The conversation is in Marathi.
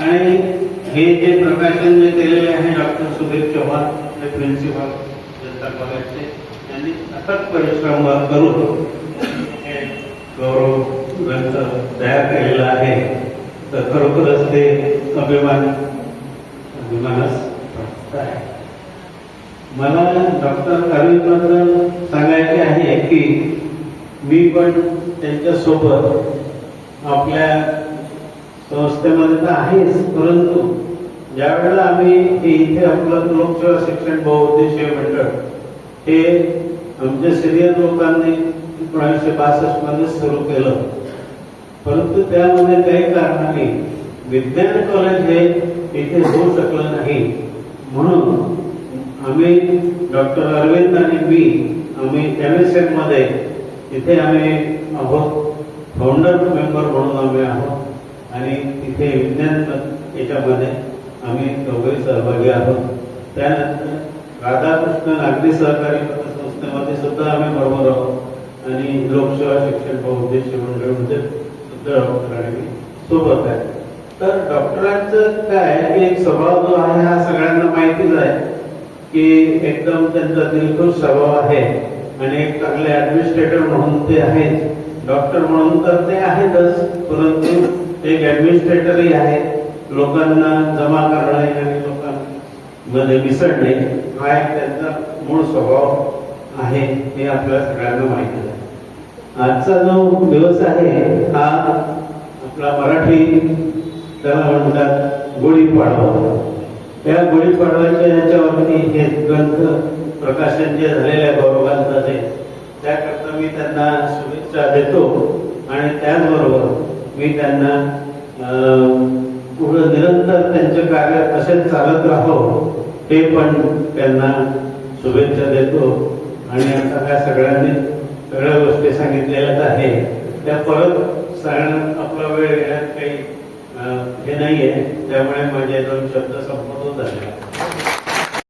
आणि हे जे प्रकाशन जे केलेले आहे डॉक्टर सुधीर चव्हाण हे प्रिन्सिपल जनता कॉलेजचे त्यांनी अथक परिश्रम करून हे गौरव ग्रंथ तयार केलेला आहे. तर खरोखरच ते अभिमान अभिमानास प्राप्त आहे. मला डॉक्टर अरविंदबद्दल सांगायचे आहे की मी पण त्यांच्यासोबत आपल्या संस्थेमध्ये तर आहेच परंतु ज्या वेळेला आम्ही हे इथे आपलं लोकसेवा शिक्षण बहुउद्देशीय मंडळ हे आमच्या सिनियर लोकांनी एकोणीसशे बासष्टमध्ये सुरू केलं. परंतु त्यामध्ये काही कारणाने विज्ञान कॉलेज हे इथे होऊ शकलं नाही. म्हणून आम्ही डॉक्टर अरविंद आणि मी आम्ही एम एस एफमध्ये इथे आम्ही आहोत फाउंडर मेंबर म्हणून आम्ही आहोत. आणि तिथे विज्ञान याच्यामध्ये आम्ही दोघे सहभागी आहोत. त्यानंतर राधाकृष्ण नागरी सहकारी पतसंस्थेमध्ये सुद्धा आम्ही बरोबर आहोत. आणि लोकसेवा शिक्षण उद्देश मंडळमध्ये म्हणजे सुद्धा डॉक्टर आणि सोबत आहे. तर डॉक्टरांचं काय की एक स्वभाव जो आहे हा सगळ्यांना माहितीच आहे की एकदम त्यांचा दिलखुश स्वभाव आहे आणि एक चांगले ऍडमिनिस्ट्रेटर म्हणून ते आहेत. डॉक्टर म्हणून तर ते आहेतच परंतु एक ऍडमिनिस्ट्रेटरही आहे. लोकांना जमा करणे आणि लोकांमध्ये मिसळणे हा एक त्यांचा मूळ स्वभाव आहे हे आपल्या सगळ्यांना माहिती आहे. आजचा जो दिवस आहे हा आपला मराठी त्याला म्हणतात गुढीपाडवा. त्या गुढीपाडव्याच्या याच्यावरती हे ग्रंथ प्रकाशन जे झालेल्या आहे ते. त्याकरता मी त्यांना शुभेच्छा देतो आणि त्याचबरोबर मी त्यांना अं, पुढं निरंतर त्यांचे कार्य असेच चालत राहो हे पण त्यांना शुभेच्छा देतो. आणि आता काय सगळ्यांनी सगळ्या गोष्टी सांगितलेल्याच आहे त्या परत सांगण्यात आपला वेळ येण्यात काही अं, हे नाहीये. त्यामुळे माझे दोन शब्द संपत झाले.